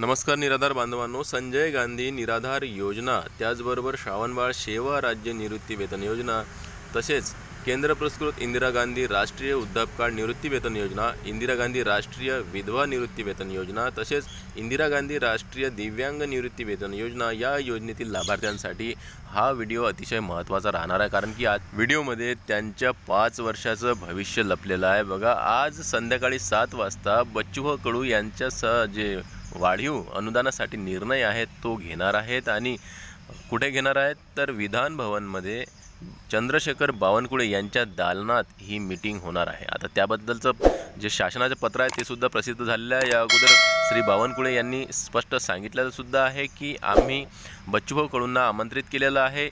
नमस्कार निराधार बांधवांनो. संजय गांधी निराधार योजना त्याचबरोबर श्रावणबाळ सेवा राज्य निवृत्ती वेतन योजना तसेच केंद्र पुरस्कृत इंदिरा गांधी राष्ट्रीय वृद्धापकाळ निवृत्ती वेतन योजना इंदिरा गांधी राष्ट्रीय विधवा निवृत्ती वेतन योजना तसेच इंदिरा गांधी राष्ट्रीय दिव्यांग निवृत्ती वेतन योजना या योजनेतील लाभार्थ्यांसाठी हा व्हिडिओ अतिशय महत्त्वाचा राहणार आहे. कारण की आज व्हिडिओमध्ये त्यांच्या पाच वर्षाचं भविष्य लपलेलं आहे. बघा आज संध्याकाळी सात वाजता बच्चू कडू यांच्या स जे वाढीव अनुदानासाठी निर्णय आहे तो घेणार आहेत आणि कुठे घेणार आहेत? तर विधान भवनमध्ये चंद्रशेखर बावनकुळे यांच्या दालनात ही मीटिंग होणार आहे. आता त्याबद्दलचं जे शासनाचं पत्र आहे ते सुद्धा प्रसिद्ध झालेलं आहे. या अगोदर श्री बावनकुळे यांनी स्पष्ट सांगितलेलं सुद्धा आहे की आम्ही बच्चूभाऊ कडूंना आमंत्रित केलेलं आहे.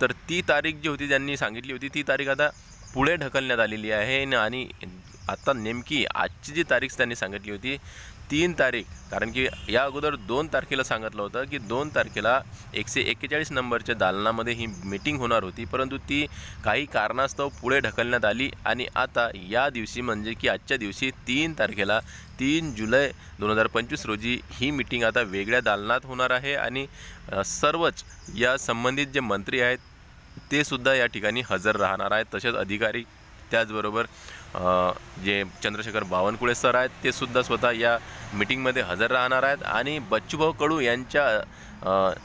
तर ती तारीख जी होती त्यांनी सांगितली होती ती तारीख आता पुढे ढकलण्यात आलेली आहे. आणि आता नेमकी आजची जी तारीख त्यांनी सांगितली होती तीन तारीख कारण की या अगोदर दोन तारखेला सांगितलं होतं की दोन तारखेला एकशे एक्केचाळीस नंबरच्या दालनामध्ये ही मीटिंग होणार होती परंतु ती काही कारणास्तव पुढे ढकलण्यात आली आणि आता या दिवशी म्हणजे की आजच्या दिवशी तीन तारखेला तीन जुलै दोन हजार पंचवीस रोजी ही मीटिंग आता वेगळ्या दालनात होणार आहे आणि सर्वच या संबंधित जे मंत्री आहेत ते सुद्धा या ठिकाणी हजर राहणार आहेत. तसेच अधिकारी त्याचबरोबर जे चंद्रशेखर बावनकुळे सर आहेत ते सुद्धा स्वतः या मीटिंगमध्ये हजर राहणार आहेत आणि बच्चूभाऊ कडू यांच्या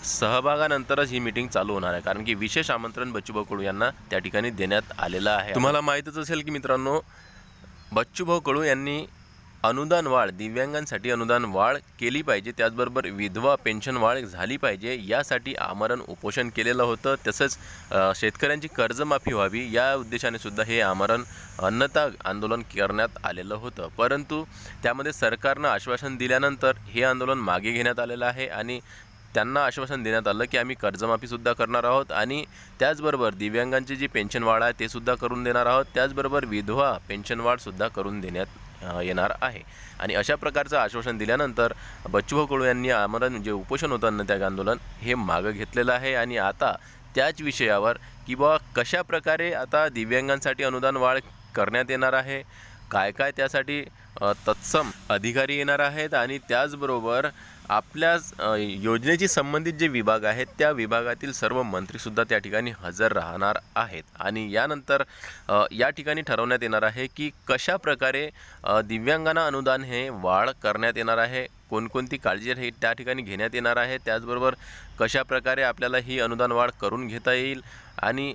सहभागानंतरच ही मीटिंग चालू होणार आहे. कारण की विशेष आमंत्रण बच्चूभाऊ कडू यांना त्या ठिकाणी देण्यात आलेलं आहे. तुम्हाला माहीतच असेल की मित्रांनो बच्चूभाऊ कडू यांनी अनुदान वाढ दिव्यांगांसाठी अनुदान वाढ केली पाहिजे त्याचबरोबर विधवा पेन्शन वाढ झाली पाहिजे यासाठी आमरण उपोषण केलेलं होतं. तसंच शेतकऱ्यांची कर्जमाफी व्हावी या उद्देशाने सुद्धा हे आमरण अन्नता आंदोलन करण्यात आलेलं होतं. परंतु त्यामध्ये सरकारनं आश्वासन दिल्यानंतर हे आंदोलन मागे घेण्यात आलेलं आहे आणि त्यांना आश्वासन देण्यात आलं की आम्ही कर्जमाफीसुद्धा करणार आहोत आणि त्याचबरोबर दिव्यांगांची जी पेन्शन वाढ आहे ते सुद्धा करून देणार आहोत. त्याचबरोबर विधवा पेन्शन वाढसुद्धा करून देण्यात येणार आहे. आणि अशा प्रकारचं आश्वासन दिल्यानंतर बच्चूभाऊ कडू यांनी आमरण जे उपोषण होतं त्याग आंदोलन हे मागं घेतलेलं आहे. आणि आता त्याच विषयावर की बा कशा प्रकारे आता दिव्यांगांसाठी अनुदान वाढ करण्यात येणार आहे काय काय त्यासाठी तत्सम अधिकारी येणार आहेत आणि त्याचबरोबर आपल्या योजनेची योजनेशी संबंधित जे विभाग आहेत त्या विभागातील सर्व मंत्रीसुद्धा त्या ठिकाणी हजर राहणार आहेत. आणि यानंतर या ठिकाणी ठरवण्यात येणार आहे की कशा प्रकारे दिव्यांगांना अनुदान हे वाढ करण्यात येणार आहे कोणकोणती काळजी हे त्या ठिकाणी घेण्यात येणार आहे त्याचबरोबर कशा प्रकारे आपल्याला ही अनुदान वाढ करून घेता येईल आणि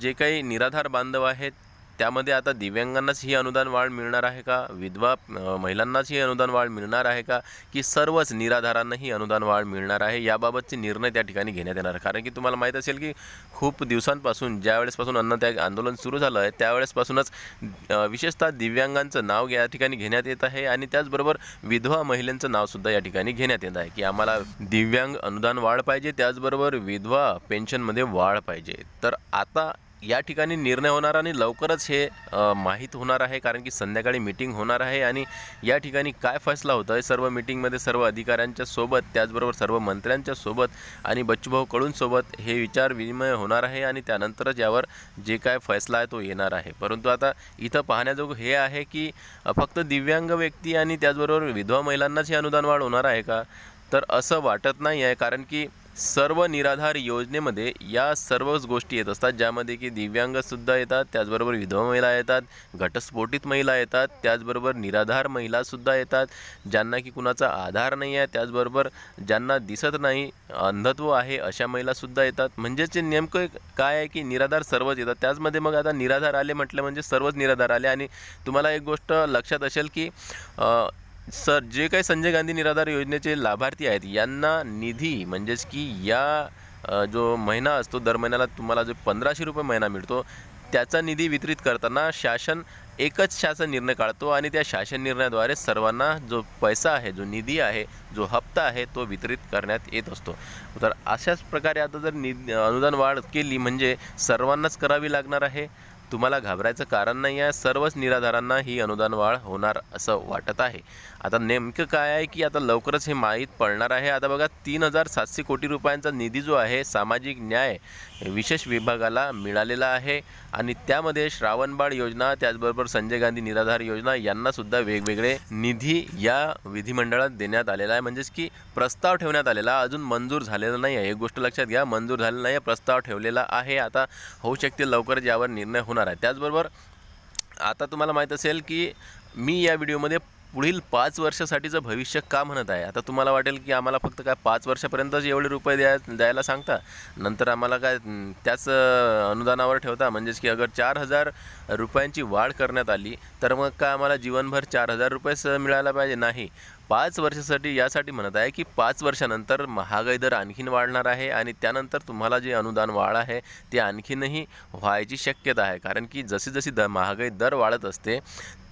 जे काही निराधार बांधव आहेत त्यामध्ये आता दिव्यांगांनाच ही अनुदान वाढ मिळणार आहे का? विधवा महिलांनाच ही अनुदान वाढ मिळणार आहे का? की सर्वच निराधारांना ही अनुदान वाढ मिळणार आहे? याबाबतचे निर्णय त्या ठिकाणी घेण्यात येणार आहे. कारण की तुम्हाला माहीत असेल की खूप दिवसांपासून ज्या वेळेसपासून अन्नत्याग आंदोलन सुरू झालं आहे त्यावेळेसपासूनच विशेषतः दिव्यांगांचं नाव या ठिकाणी घेण्यात येत आहे आणि त्याचबरोबर विधवा महिलांचं नावसुद्धा या ठिकाणी घेण्यात येत आहे की आम्हाला दिव्यांग अनुदान वाढ पाहिजे त्याचबरोबर विधवा पेन्शनमध्ये वाढ पाहिजे. तर आता या ठिकाणी निर्णय होणार आणि लवकरच हे माहीत होणार आहे कारण की संध्याकाळी मीटिंग होणार आहे आणि या ठिकाणी काय फैसला होतं आहे सर्व मीटिंगमध्ये सर्व अधिकाऱ्यांच्या सोबत त्याचबरोबर सर्व मंत्र्यांच्या सोबत आणि बच्चूभाऊ कडूंसोबत हे विचार विनिमय होणार आहे आणि त्यानंतरच यावर जे काय फैसला आहे तो येणार आहे. परंतु आता इथं पाहण्याजोगं हे आहे की फक्त दिव्यांग व्यक्ती आणि त्याचबरोबर विधवा महिलांनाच हे अनुदान वाढ होणार आहे का? तर असं वाटत नाही आहे कारण की सर्व निराधार योजनेमध्ये या सर्वच गोष्टी येत असतात ज्यामध्ये की दिव्यांगसुद्धा येतात त्याचबरोबर विधवा महिला येतात घटस्फोटित महिला येतात त्याचबरोबर निराधार महिलासुद्धा येतात ज्यांना की कुणाचा आधार नाही आहे त्याचबरोबर ज्यांना दिसत नाही अंधत्व आहे अशा महिलासुद्धा येतात. म्हणजेच नेमकं काय आहे की निराधार सर्वच येतात. त्याचमध्ये मग आता निराधार आले म्हटलं म्हणजे सर्वच निराधार आले. आणि तुम्हाला एक गोष्ट लक्षात असेल की सर जे काही संजय गांधी निराधार योजनेचे लाभार्थी आहेत यांना निधी म्हणजेच की या जो महिना असतो दर महिन्याला तुम्हाला जो पंधराशे रुपये महिना मिळतो त्याचा निधी वितरित करताना शासन एकच शासन निर्णय काढतो आणि त्या शासन निर्णयाद्वारे सर्वांना जो पैसा आहे जो निधी आहे जो हप्ता आहे तो वितरित करण्यात येत असतो. तर अशाच प्रकारे आता जर निधी अनुदान वाढ केली म्हणजे सर्वांनाच करावी लागणार आहे? तुम्हाला घाबरायचं कारण नाही आहे. सर्वच निराधारांना ही अनुदान वाढ होणार असं वाटत आहे. आता नेमकं काय आहे की आता लवकरच हे माहीत पडणार आहे. आता बघा तीन हजार सातशे कोटी रुपयांचा निधी जो आहे सामाजिक न्याय विशेष विभागाला मिळालेला आहे. आणि त्यामध्ये श्रावणबाळ योजना त्याचबरोबर संजय गांधी निराधार योजना यांनासुद्धा वेगवेगळे निधी या विधिमंडळात देण्यात आलेला आहे. म्हणजेच की प्रस्ताव ठेवण्यात आलेला अजून मंजूर झालेला नाही आहे. एक गोष्ट लक्षात घ्या मंजूर झालेला नाही आहे प्रस्ताव ठेवलेला आहे. आता होऊ शकते लवकरच यावर निर्णय होणार आहे. त्याचबरोबर आता तुम्हाला माहीत असेल की मी या व्हिडिओमध्ये पुढील पाच वर्षासाठीचं भविष्य का म्हणत आहे? आता तुम्हाला वाटेल की आम्हाला फक्त काय पाच वर्षापर्यंतच एवढे रुपये द्या द्यायला सांगता? नंतर आम्हाला काय त्याच अनुदानावर ठेवता? म्हणजेच की अगर चार हजार रुपयांची वाढ करण्यात आली तर मग काय आम्हाला जीवनभर चार हजार रुपयेच मिळायला पाहिजे? नाही. पाच वर्षासाठी यासाठी म्हणत आहे की पाच वर्षानंतर महागाई दर आणखीन वाढणार आहे आणि त्यानंतर तुम्हाला जे अनुदान वाढ आहे ते आणखीनही व्हायची शक्यता आहे. कारण की जशी जशी द महागाई दर वाढत असते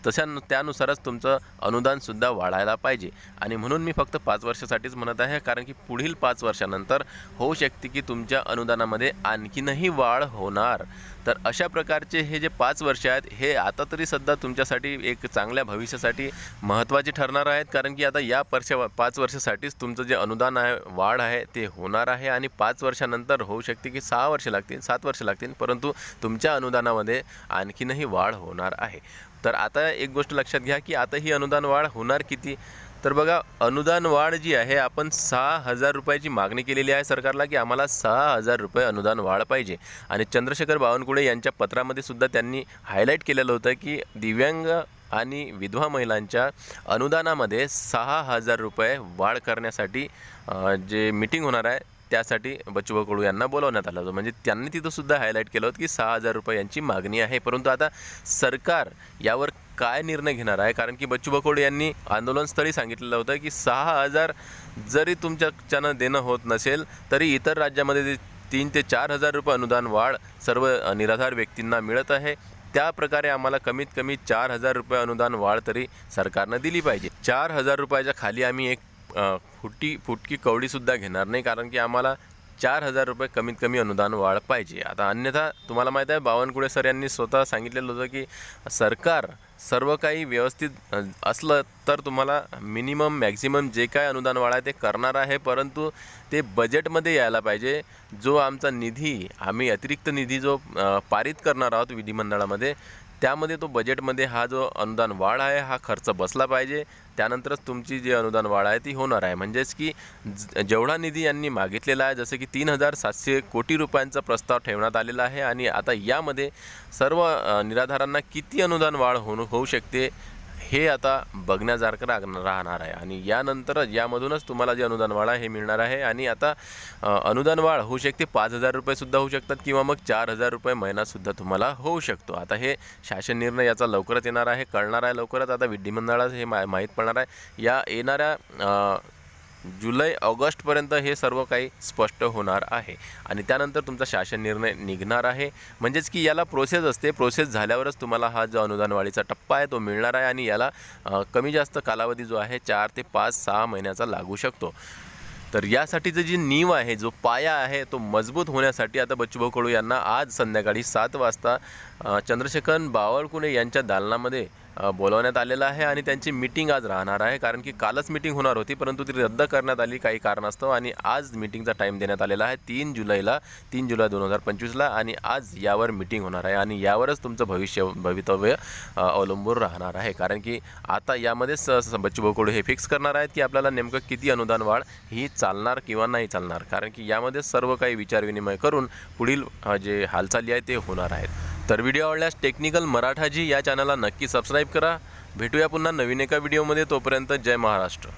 तशा त्यानुसारच तुमचं अनुदानसुद्धा वाढायला पाहिजे. आणि म्हणून मी फक्त पाच वर्षासाठीच म्हणत आहे कारण की पुढील पाच वर्षानंतर होऊ शकते की तुमच्या अनुदानामध्ये आणखीनही वाढ होणार. तर अशा प्रकारचे हे जे पाच वर्ष आहेत हे आता तरी सध्या तुमच्यासाठी एक चांगल्या भविष्यासाठी महत्त्वाचे ठरणार आहेत कारण की आता या वर्ष पाच वर्षासाठीच तुमचं जे अनुदान आहे वाढ आहे ते होणार आहे आणि पाच वर्षानंतर होऊ शकते की सहा वर्ष लागतील सात वर्ष लागतील परंतु तुमच्या अनुदानामध्ये आणखीनही वाढ होणार आहे. तर आता एक गोष्ट लक्षात घ्या की आता ही अनुदान वाढ होणार किती? तर बघा अनुदान वाढ जी आहे आपण सहा हजार रुपयाची मागणी केलेली आहे सरकारला की आम्हाला सहा हजार रुपये अनुदान वाढ पाहिजे. आणि चंद्रशेखर बावनकुळे यांच्या पत्रामध्ये सुद्धा त्यांनी हायलाईट केलेलं होतं की दिव्यांग आणि विधवा महिलांच्या अनुदानामध्ये सहा हजार रुपये वाढ करण्यासाठी जे मीटिंग होणार आहे त्यासाठी बच्चूभाऊ कडू यांना बोलवण्यात आलं होतं. म्हणजे त्यांनी तिथंसुद्धा हायलाईट केलं होतं की सहा हजार रुपये यांची मागणी आहे. परंतु आता सरकार यावर काय निर्णय घेणार आहे? कारण की बच्चू बकोड यांनी आंदोलनस्थळी सांगितलेलं होतं की सहा हजार जरी तुमच्याच्यानं देणं होत नसेल तरी इतर राज्यामध्ये तीन ते चार हजार रुपये अनुदान वाढ सर्व निराधार व्यक्तींना मिळत आहे. त्या प्रकारे आम्हाला कमीत कमी चार हजार रुपये अनुदान वाढ तरी सरकारनं दिली पाहिजे. चार हजार रुपयाच्या खाली आम्ही एक फुटी फुटकी कवडीसुद्धा घेणार नाही कारण की आम्हाला चार हजार रुपये कमीत कमी अनुदान वाढ पाहिजे. आता अन्यथा तुम्हाला माहीत आहे बावनकुळे सर यांनी स्वतः सांगितलेलं होतं की सरकार सर्व काही व्यवस्थित असलं तर तुम्हाला मिनिमम मॅक्झिमम जे काय अनुदान वाढ आहे ते करणार आहे परंतु ते बजेटमध्ये यायला पाहिजे. जो आमचा निधी आम्ही अतिरिक्त निधी जो पारित करणार आहोत विधिमंडळामध्ये त्यामध्ये तो बजेटमध्ये हा जो अनुदान वाढ आहे हा खर्च बसला पाहिजे. त्यानंतरच तुमची जी अनुदान वाढ आहे ती होणार आहे. म्हणजेच की ज- जेवढा निधी यांनी मागितलेला आहे जसं की तीन हजार सातशे कोटी रुपयांचा प्रस्ताव ठेवण्यात आलेला आहे आणि आता यामध्ये सर्व निराधारांना किती अनुदान वाढ होणं होऊ शकते हे आता बघण्यासारखं राग- राहणार आहे. आणि यानंतरच यामधूनच तुम्हाला जे अनुदान वाढ आहे हे मिळणार आहे. आणि आता अनुदान वाढ होऊ शकते पाच हजार रुपयेसुद्धा होऊ शकतात किंवा मग चार हजार रुपये महिनासुद्धा तुम्हाला होऊ शकतो. आता हे शासन निर्णय याचा लवकरच येणार आहे कळणार आहे लवकरच. आता विधिमंडळात हे मा माहीत पडणार आहे. या येणाऱ्या जुलै ऑगस्टपर्यंत हे सर्व काही स्पष्ट होणार आहे. आणि त्यानंतर तुमचा शासन निर्णय निघणार आहे. म्हणजेच की याला प्रोसेस असते. प्रोसेस झाल्यावरच तुम्हाला हा जो अनुदान वाढीचा टप्पा आहे तो मिळणार आहे आणि याला कमी जास्त कालावधी जो आहे चार ते पाच सहा महिन्याचा लागू शकतो. तर यासाठीचं जी नीव आहे जो पाया आहे तो मजबूत होण्यासाठी आता बच्चूभाऊ कडू यांना आज संध्याकाळी सात वाजता चंद्रशेखर बावळकुणे यांच्या दालनामध्ये बोलवण्यात आलेलं आहे आणि त्यांची मिटिंग आज राहणार आहे. कारण की कालच मिटिंग होणार होती परंतु ती रद्द करण्यात आली काही कारणास्तव. आणि आज मिटिंगचा टाईम देण्यात आलेला आहे तीन जुलैला तीन जुलै दोन हजार पंचवीसला. आणि आज यावर मिटिंग होणार आहे आणि यावरच तुमचं भविष्य भवितव्य अवलंबून राहणार आहे. कारण की आता यामध्येच स- बच्चूभाऊ कडू हे फिक्स करणार आहेत की आपल्याला नेमकं किती अनुदान वाढ ही चालणार किंवा नाही चालणार. कारण की यामध्ये सर्व काही विचारविनिमय करून पुढील जे हालचाली आहे ते होणार आहेत. तर व्हिडिओ आवडल्यास टेक्निकल मराठाजी या चॅनलला नक्की सबस्क्राईब करा. भेटूया पुन्हा नवीन एका व्हिडिओमध्ये तोपर्यंत जय महाराष्ट्र.